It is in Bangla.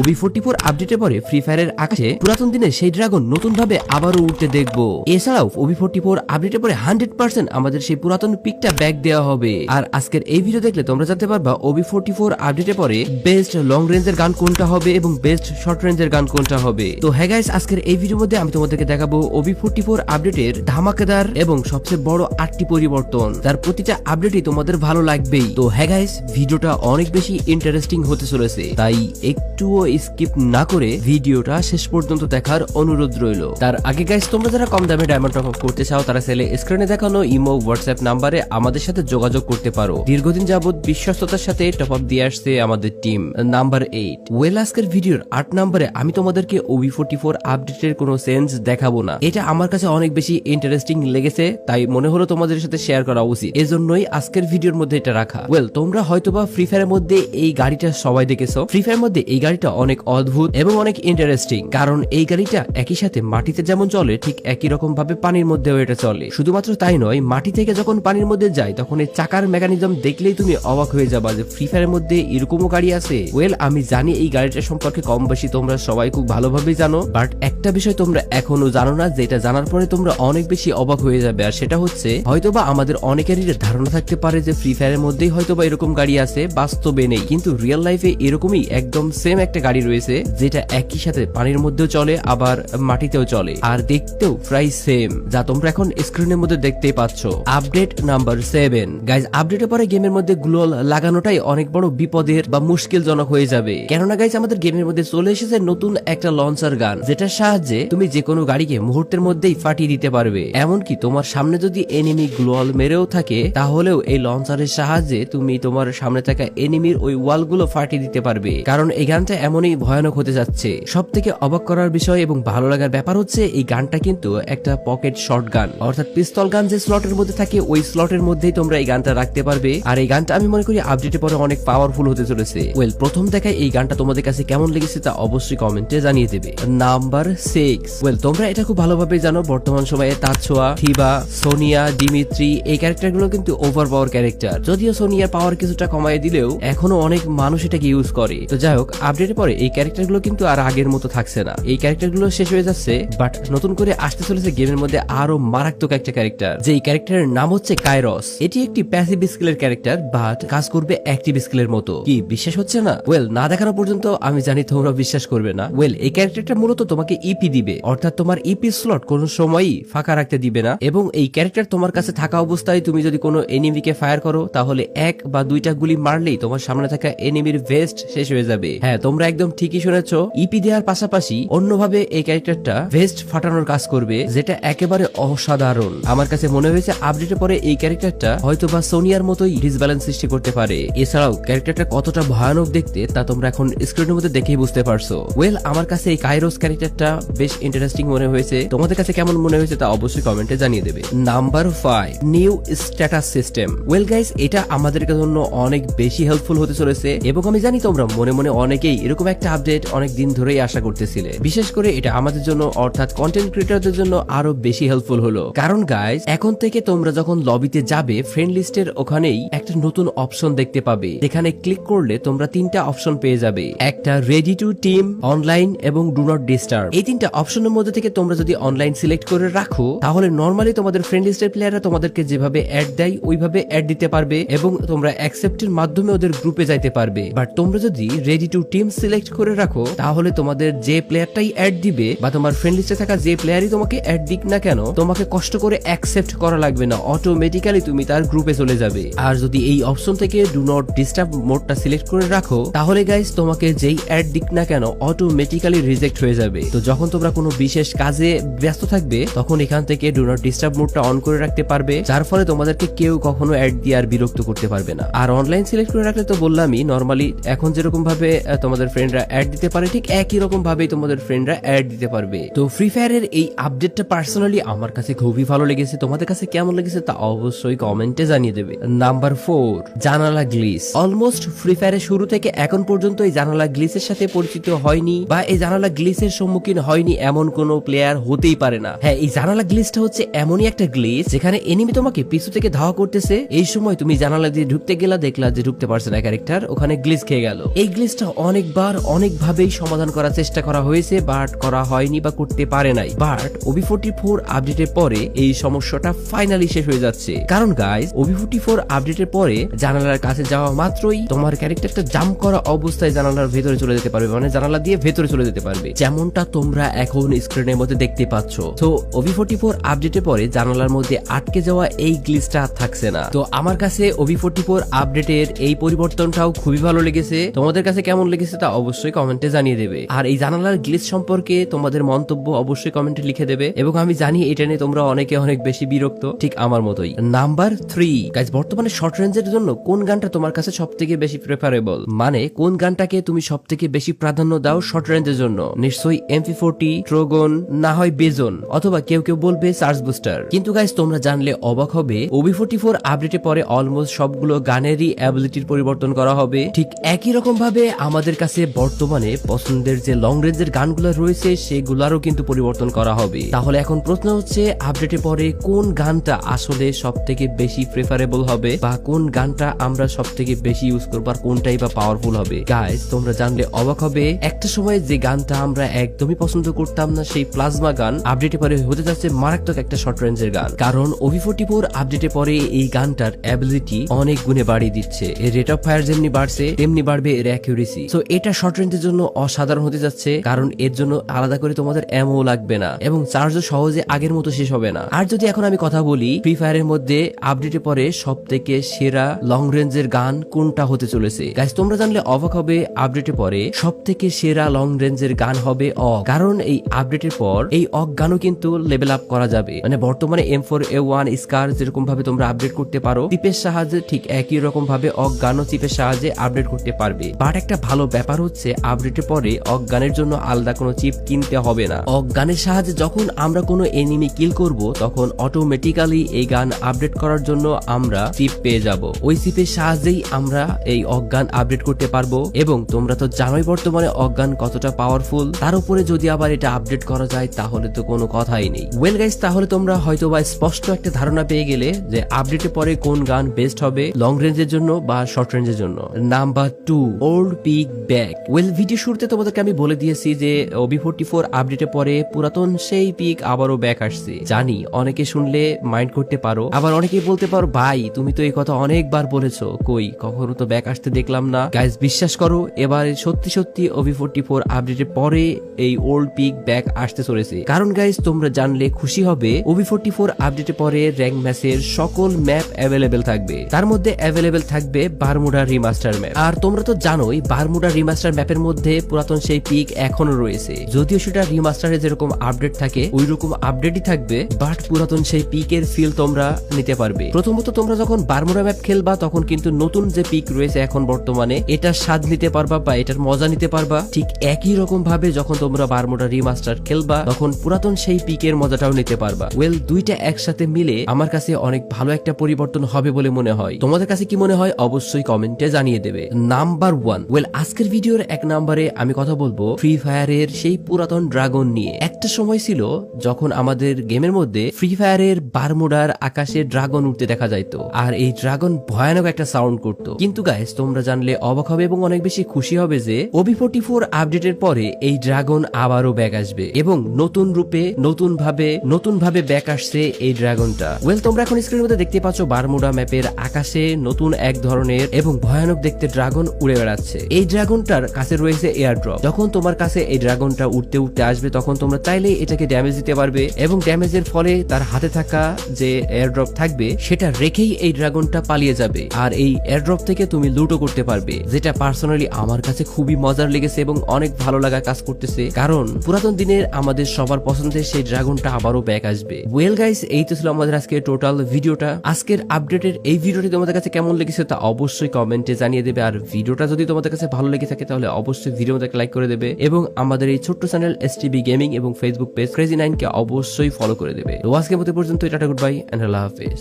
ওবি ফোর্টি ফোর আপডেটের পরে ফ্রি ফায়ারের আকাশে পুরাতন দিনের সেই ড্রাগন নতুন ভাবে আবারও উঠতে দেখব। এছাড়াও ওবি ফোর্টি ফোর আপডেটের পরে হান্ড্রেড পার্সেন্ট আমাদের সেই পুরাতন পিকটা ব্যাক দেওয়া হবে। আর আজকের এই ভিডিও দেখলে তোমরা জানতে পারবা ওবি ফোর্টি ফোর আপডেটের পরে বেস্ট লং রেঞ্জের গান কোনটা হবে এবং বেস্ট শর্ট রেঞ্জের গান কোনটা হবে। তো হ্যাঁ গাইস আজকের এই ভিডিওর মধ্যে আমি তোমাদেরকে দেখাবো ওবি ফোর্টি ফোর আপডেটের ধামাকেদার এবং সবচেয়ে বড় আটটি পরিবর্তন। তার প্রতিটা আপডেটই তোমাদের ভালো লাগবেই। তো হ্যাঁ গাইস ভিডিওটা অনেক বেশি ইন্টারেস্টিং হতে চলেছে। তাই একটুও স্কিপ না করে ভিডিওটা শেষ পর্যন্ত দেখার অনুরোধ রইল। তার আগে গাইস তোমরা যারা কম দামে ডায়মন্ড টপ করতে চাও, তারা সেলে স্ক্রিনে দেখানো ইমো হোয়াটসঅ্যাপ নাম্বারে আমাদের সাথে যোগাযোগ করতে পারো। দীর্ঘদিন যাবত বিশ্বস্ততার সাথে টপ আপ দিয়ে আসছে আমাদের টিম নাম্বার এইট ওয়েল আজকের ভিডিওর আট নাম্বারে আমি তোমাদেরকে ওবি ফোর্টি ফোর আপডেটের কোনো সেন্স দেখাবো না। এটা আমার কাছে অনেক বেশি ইন্টারেস্টিং লেগেছে, তাই মনে হলো তোমাদের সাথে শেয়ার করা উচিত। এজন্যই আজকের ভিডিওর মধ্যে এটা রাখা। ওয়েল তোমরা হয়তোবা ফ্রি ফায়ারের মধ্যে এই গাড়িটা সবাই দেখেছ। ফ্রি ফায়ার মধ্যে এই গাড়িটা অনেক অদ্ভুত এবং অনেক ইন্টারেস্টিং কারণ এই গাড়িটা একই সাথে মাটিতে যেমন চলে, ঠিক একই রকম ভাবে পানির মধ্যেও এটা চলে। শুধুমাত্র তাই নয়, মাটি থেকে যখন পানির মধ্যে যায়, তখন এই চাকার মেকানিজম দেখলেই তুমি অবাক হয়ে যাবা যে ফ্রি ফায়ারের মধ্যে এরকমও গাড়ি আছে। ওয়েল আমি জানি এই গাড়িটা সম্পর্কে কম বেশি তোমরা সবাই খুব ভালোভাবেই জানো বাট একটা বিষয় তোমরা এখনও জানো না, যেটা জানার পরে তোমরা অনেক বেশি অবাক হয়ে যাবে। আর সেটা হচ্ছে, হয়তোবা আমাদের অনেকেরই ধারণা থাকতে পারে যে ফ্রি ফায়ারের মধ্যেই হয়তোবা এরকম গাড়ি আছে, বাস্তবে নেই। কিন্তু রিয়েল লাইফে এরকমই একদম সেম একটা গাড়ি রয়েছে, যেটা একই সাথে পানির মধ্যেও চলে, আবার মাটিতেও চলে। আর দেখতেও প্রায় সেম যা তোমরা এখন স্ক্রিনের মধ্যে দেখতেই পাচ্ছ। আপডেট নাম্বার সেভেন গাইজ আপডেটের পরে গেমের মধ্যে গ্লোল লাগানোটাই অনেক বড় বিপদের বা মুশকিলজনক হয়ে যাবে। কেননা গাইজ আমাদের গেমের মধ্যে চলে এসেছে নতুন একটা লঞ্চার গান যেটার সাহায্যে তুমি যে কোনো গাড়িকে মুহূর্তের মধ্যেই ফাটিয়ে দিতে পারবে। এমনকি তোমার সামনে যদি এনিমি গ্লোয়াল মেরেও থাকে, তাহলেও এই লঞ্চারের সাহায্যে তুমি তোমার সামনে থাকা এনিমির ওই ওয়ালগুলো ফাটিয়ে দিতে পারবে। কারণ এই গানটা এমনই ভয়ানক হতে যাচ্ছে। সব থেকে অবাক করার বিষয় এবং ভালো লাগার ব্যাপার হচ্ছে, এই গানটা কিন্তু একটা পকেট শর্ট গান। অর্থাৎ পিস্তল গান যে স্লটের মধ্যে থাকে, ওই স্লটের মধ্যেই তোমরা এই গানটা রাখতে পারবে। আর এই গানটা আমি মনে করি আপডেটে পরে অনেক পাওয়ারফুল হতে চলেছে। ওয়েল প্রথম দেখায় এই গানটা তোমাদের কাছে কেমন লেগেছে তা অবশ্যই কমেন্টে জানিয়ে দেবে। নাম্বার সিক্স ওয়েল তোমরা এটা খুব ভালোভাবে জানো, বর্তমান সময়ে তাছোয়া, থিবা, সোনিয়া ডিমিত্রি এই ক্যারেক্টারগুলো কিন্তু ওভার পাওয়ার ক্যারেক্টার যদিও সোনিয়ার পাওয়ার কিছুটা কমায় দিলেও, এখনও অনেক মানুষ এটাকে ইউজ করে। তো যাই হোক আপডেটের পরে এই ক্যারেক্টারগুলো কিন্তু আর আগের মতো থাকছে না। এই ক্যারেক্টারগুলো শেষ হয়ে যাচ্ছে, বাট নতুন করে আসতে চলেছে গেমের মধ্যে আরও মারাত্মক একটা ক্যারেক্টার যে ক্যারেক্টারের নাম হচ্ছে কাইরস। এটি একটি প্যাসিভ স্কিলের ক্যারেক্টার, বাট কাজ করবে অ্যাক্টিভ স্কিলের মতো। কি বিশ্বাস হচ্ছে না? ওয়েল না দেখানো পর্যন্ত আমি জানি তোমরা বিশ্বাস করবে না। ওয়েল এই ক্যারেক্টারটা মূলত তোমাকে ইপি দিবে। অর্থাৎ তোমার ইপি স্লট কোনো সময়ই ফাঁকা রাখতে দিবে না, এবং এই ক্যারেক্টার তোমার কাছে থাকা অবস্থায় তুমি যদি কোনো এনিমিকে ফায়ার করো, তাহলে এক বা দুইটা গুলি মারলেই তোমার সামনে থাকা এনিমির ভেস্ট শেষ হয়ে যাবে। হ্যাঁ তোমরা একদম ঠিকই শুনেছো। ইপি দেওয়ার পাশাপাশি অন্যভাবে এই ক্যারেক্টারটা ভেস্ট ফাটানোর কাজ করবে, যেটা একেবারে অসাধারণ। আমার কাছে মনে হয়েছে আপডেটের পরে এই ক্যারেক্টারটা হয়তো বা সোনিয়ার মতোই ডিসব্যালেন্স সৃষ্টি করতে পারে। এছাড়াও ক্যারেক্টারটা কতটা ভয়ানক দেখতে তা তোমরা এখন স্ক্রিনের মধ্যে দেখেই বুঝতে পারছ। ওয়েল আমার কাছে এই কাইরোস ক্যারেক্টারটা বেশ ইন্টারেস্টিং মনে হয়েছে। তোমাদের কাছে কেমন মনে হয়েছে তা অবশ্যই কমেন্টে জানিয়ে দেবে। Number five new status system well guys এটা আমাদের জন্য অনেক বেশি হেল্পফুল হতে চলেছে। এবং আমি জানি তোমরা মনে মনে অনেকেই এরকম একটা আপডেট অনেক দিন ধরেই আশা করতেছিলে। বিশেষ করে এটা আমাদের জন্য, অর্থাৎ কন্টেন্ট ক্রিয়েটরদের জন্য আরও বেশি হেল্পফুল হলো। কারণ গাইস এখন থেকে তোমরা যখন লবিতে যাবে ফ্রেন্ড লিস্টের ওখানেই একটা নতুন অপশন দেখতে পাবে। যেখানে ক্লিক করলে তোমরা তিনটা অপশন পেয়ে যাবে। একটা রেডি টু টিম অনলাইন এবং ডু নট ডিস্টার্ব এই তিনটা অপশনের মধ্যে থেকে তোমরা যদি অনলাইন সিলেক্ট করে রাখো, তাহলে নর্মালি তোমাদের ফ্রেন্ড লিস্টের প্লেয়াররা তোমাদেরকে যেভাবে অ্যাড দেয়, ওইভাবে অ্যাড দিতে পারবে এবং তোমরা অ্যাকসেপ্টের মাধ্যমে ওদের গ্রুপে যাইতে পারবে। বাট তোমরা যদি রেডি টু টিম সিলেক্ট করে রাখো, তাহলে তোমাদের যে প্লেয়ারটাই অ্যাড দিবে বা তোমার ফ্রেন্ড লিস্টে থাকা যে প্লেয়ারই তোমাকে অ্যাড দিক না কেন, তোমাকে কষ্ট করে অ্যাকসেপ্ট করা লাগবে না। অটোমেটিক্যালি তুমি তার গ্রুপে চলে যাবে। আর যদি এই অপশন থেকে ডু নট ডিস্টার্ব মোডটা সিলেক্ট করে রাখো, তাহলে গাইস তোমাকে যেই অ্যাড দিক না কেন অটোমেটিক্যালি রিজেক্ট হয়ে যাবে। তো যখন তোমরা কোনো বিশেষ কাজে ব্যস্ত থাকবে, তখন এখান থেকে ডু নট ডিস্টার্ব মোডটা অন করে রাখতে পারবে, যার ফলে তোমাদেরকে কেউ কখনো অ্যাড দিয়ে আর বিরক্ত করতে পারবে না। আর অনলাইন সিলেক্ট করে রাখলে তো বললামই নর্মালি এখন যেরকম ভাবে তোমাদের ফ্রেন্ডরা অ্যাড দিতে পারে, ঠিক একই রকম ভাবেই তোমাদের ফ্রেন্ডরা অ্যাড দিতে পারবে। তো ফ্রি ফায়ারের এই আপডেটটা পার্সোনালি আমার কাছে খুবই ভালো লেগেছে। তোমাদের কাছে কেমন লেগেছে তা অবশ্যই কমেন্টে জানিয়ে দেবে। নাম্বার ফোর জানালা গ্লিস অলমোস্ট ফ্রি ফায়ারের শুরু থেকে এখন পর্যন্ত এই জানালা গ্লিসের সাথে পরিচিত হয়নি বা এই জানালা গ্লিসের সম্মুখীন হয়নি এমন কোন প্লেয়ার হতেই পারে না। হ্যাঁ এই জানালা গ্লিসটা হচ্ছে এমনই একটা গ্লিস যেখানে এনিমি তোমাকে পিছু থেকে ধাওয়া করতেছে। এই সময় তুমি জানালা দিয়ে ঢুকতে গেলা, দেখলা যে ঢুকতে পারছে না ক্যারেক্টার ওখানে গ্লিস খেয়ে গেল। এই গ্লিসটা অনেকবার অনেকবার অনেকভাবেই সমাধান করার চেষ্টা করা হয়েছে, বাট করা হয়নি বা করতে পারে নাই। বাট ওবি ফোর্টি ফোর আপডেটের পরে এই সমস্যাটা ফাইনালি শেষ হয়ে যাচ্ছে। কারণ গাইজ ওবি ফোর্টি ফোর আপডেটের পরে জানালার কাছে যাওয়া মাত্রই তোমার ক্যারেক্টারটা জাম করা অবস্থায় জানালার ভেতরে চলে যেতে পারবে মানে জানালা দিয়ে ভেতরে চলে যেতে পারবে। যেমনটা তোমরা এখন স্ক্রিনের মধ্যে দেখতে পাচ্ছ। তো ওবি ফোর্টি ফোর আপডেটের পরে জানালার মধ্যে আটকে যাওয়া এই গ্লিচটা আর থাকছে না। তো আমার কাছে ওবি ফোর্টি ফোর আপডেটের এই পরিবর্তনটাও খুবই ভালো লেগেছে। তোমাদের কাছে কেমন লেগেছে তা অবশ্যই কমেন্টে জানিয়ে দেবে। আর এই জানালার গ্লিচ সম্পর্কে তোমাদের মন্তব্য অবশ্যই কমেন্টে লিখে দেবে এবং আমি জানি এটা নিয়ে তোমরা অনেকে অনেক বেশি বিরক্ত, ঠিক আমার মতোই। নাম্বার থ্রি গাইজ বর্তমানে শর্ট রেঞ্জের জন্য কোন গানটা তোমার কাছে সব থেকে বেশি প্রেফারেবল মানে কোন গানটাকে তুমি সব থেকে বেশি প্রাধান্য দাও শর্ট রেঞ্জের জন্য? নিশ্চয়ই এমপি ফোরটি ট্রোগন না হয় বেজন অথবা কেউ কেউ বলবে সার্চ বুস্টার কিন্তু গাইজ তোমরা জানলে অবাক হবে ওবি ফোর্টি ফোর আপডেটে পরে অলমোস্ট সবগুলো গানেরই অ্যাবিলিটির পরিবর্তন করা হবে। ঠিক একই রকম ভাবে আমাদের কাছে বর্তমানে পছন্দের যে লং রেঞ্জের গানগুলো রয়েছে, সেগুলারও কিন্তু পরিবর্তন করা হবে। তাহলে এখন প্রশ্ন হচ্ছে আপডেটে পরে কোন গানটা আসলে সব থেকে বেশি প্রেফারেবল হবে বা কোন গানটা আমরা সব থেকে বেশি ইউজ করব আর কোনটাই বা পাওয়ারফুল হবে? গাইজ তোমরা জানলে অবাক হবে। একটা সময় যে গানটা আমরা একদমই পছন্দ করতাম না, সেই প্লাজমা গান আপডেটে পরে হতে যাচ্ছে মারাত্মক একটা শর্ট রেঞ্জের গান। কারণ ওভি ফোর্টি ফোর আপডেটে পরে এই গানটার অ্যাবিলিটি অনেক গুণে বাড়িয়ে দিচ্ছে। এর রেট অফ ফায়ার যেমনি বাড়ছে, তেমনি বাড়বে এর অ্যাকিউরেসি তো এটা শর্ট রেঞ্জের জন্য অসাধারণ হতে যাচ্ছে, কারণ এর জন্য আলাদা করে তোমাদের এমও লাগবে না এবং চার্জও সহজে আগের মতো শেষ হবে না। আর যদি এখন আমি কথা বলি ফ্রি ফায়ারের মধ্যে আপডেটে পরে সব থেকে সেরা লং রেঞ্জের গান কোনটা হতে চলেছে? গাইজ তোমরা জানলে অবাক হবে আপডেটে পরে সব থেকে সেরা লং রেঞ্জের গান হবে অ কারণ এই আপডেটের পর এই অক গানও কিন্তু লেভেল আপ করা যাবে। মানে বর্তমানে M four A one scar যেরকম ভাবে তোমরা আপডেট করতে পারো চিপের সাহায্যে ঠিক একই রকম ভাবে অক গানও চিপের সাহায্যে আপডেট করতে পারবে। বাট একটা ভালো ব্যাপার হচ্ছে আপডেটের পরে অজ্ঞানের জন্য আলাদা কোনো চিপ কিনতে হবে না। অজ্ঞানের সাহায্যে যখন আমরা কোনো এনিমি কিল করব, তখন অটোমেটিক্যালি এই গান আপডেট করার জন্য আমরা চিপ পেয়ে যাব। ওই চিপের সাহায্যেই আমরা এই অজ্ঞান আপডেট করতে পারব এবং তোমরা তো জানোই বর্তমানে অজ্ঞান কতটা পাওয়ারফুল তার উপরে যদি আবার এটা আপডেট করা যায়, তাহলে তো কোনো কথাই নেই। ওয়েল গাইস তাহলে তোমরা হয়তো বা স্পষ্ট একটা ধারণা পেয়ে গেলে যে আপডেটের পরে কোন গান বেস্ট হবে লং রেঞ্জের জন্য বা শর্ট রেঞ্জের জন্য। Number two old pick back well video শুরুতে তোমাদেরকে আমি বলে দিয়েছি যে ওবি ফোর্টি ফোর আপডেটে পরে পুরাতন সেই পিক আবারও ব্যাক আসছে। জানি, অনেকে শুনলে মাইন্ড করতে পারো, আবার অনেকেই বলতে পারো, ভাই, তুমি তো এই কথা অনেকবার বলেছ। কই, কখনো তো ব্যাক আসতে দেখলাম না। গাইজ বিশ্বাস করো, এবার সত্যি সত্যি ওভি ফোর্টি ফোর আপডেটের পরে এই ওল্ড পিক ব্যাক আসতে চলেছে। কারণ গাইজ তোমরা জানলে খুশি হবে ওভি ফোর্টি ফোর আপডেটের পরে র্যাঙ্ক ম্যাচের সকল ম্যাপ অ্যাভেলেবেল থাকবে। তার মধ্যে অ্যাভেলেবেল থাকবে বারমুডা রিমাস্টার ম্যাপ আর তোমরা তো জানোই বারমুডা রিমাস্টার ম্যাপের মধ্যে পুরাতন সেই পিক এখনও রয়েছে। যদিও সেটা রিমাস্টারে যেরকম আপডেট থাকে ওই রকম আপডেটই থাকবে বাট পুরাতন সেই পিকের ফিল তোমরা নিতে পারবে। প্রথমত তোমরা যখন বারমুডা ম্যাপ খেলবা, তখন কিন্তু নতুন যে পিক রয়েছে এখন বর্তমানে এটার স্বাদ নিতে পারবা বা এটার মজা নিতে পারবা। ঠিক একই রকম ভাবে যখন তোমরা বারমুডা রিমাস্টার খেলবা, তখন পুরাতন সেই পিকের মজাটাও নিতে পারবা। ওয়েল দুইটা একসাথে মিলে আমার কাছে অনেক ভালো একটা পরিবর্তন হবে বলে মনে হয়। তোমাদের কাছে কি মনে হয়? অবশ্যই কমেন্টে জানিয়ে দেবে। নাম্বার ওয়ান ওয়েল আজকের ভিডিওর এক নাম্বারে আমি কথা বলব ফ্রি ফায়ারের সেই পুরাতন ড্রাগন নিয়ে। একটা সময় ছিল যখন আমাদের গেমের মধ্যে ফ্রি ফায়ারের বারমুডার আকাশে ড্রাগন উঠতে দেখা যাইতো। আর এই ড্রাগন ভয়ানক একটা সাউন্ড করতো। কিন্তু গাইস তোমরা জানলে অবাক হবে এবং অনেক বেশি খুশি হবে যে ওবি ফোর্টি ফোর আপডেটের পরে এই ড্রাগন আবারও ব্যাক আসবে এবং নতুন রূপে নতুন ভাবে নতুন ভাবে ব্যাক আসছে এই ড্রাগনটা। ওয়েল তোমরা এখন স্ক্রিনের মধ্যে দেখতে পাচ্ছ বারমুডা ম্যাপের আকাশে নতুন এক ধরনের এবং ভয়ানক দেখতে ড্রাগন উড়ে বেড়াচ্ছে। এই ড্রাগনটার কাছে রয়েছে এয়ার ড্রপ যখন তোমার কাছে এই ড্রাগনটা উঠতে উঠতে আসবে, তখন তোমরা চাইলে এটাকে ড্যামেজ দিতে পারবে এবং ড্যামেজের ফলে তার হাতে থাকা যে এয়ার ড্রপ থাকবে, সেটা রেখেই এই ড্রাগনটা পালিয়ে যাবে। আর এই এয়ার ড্রপ থেকে তুমি লুটও করতে পারবে, যেটা পার্সোনালি আমার কাছে খুবই মজার লেগেছে এবং অনেক ভালো লাগা কাজ করতেছে। কারণ পুরাতন দিনের আমাদের সবার পছন্দের সেই ড্রাগনটা আবারও ব্যাক আসবে। ওয়েল গাইস এই তো ছিল আমাদের আজকে টোটাল ভিডিওটা। আজকের আপডেটের এই ভিডিওটি তোমাদের কাছে কেমন লেগেছে তা অবশ্যই কমেন্টে জানিয়ে দেবে। আর ভিডিওটা যদি তোমাদের কাছে ভালো লেগে থাকে তাহলে অবশ্যই ভিডিও মধ্যে লাইক করে দেবে এবং আমাদের এই ছোট্ট চ্যানেল এস টিভি গেমিং এবং ফেসবুক পেজ ক্রেজি নাইনকে অবশ্যই ফলো করে দেবে। তো আজকের মতো পর্যন্ত এটা গুড বাই অ্যান্ড আল্লাহ হাফেজ।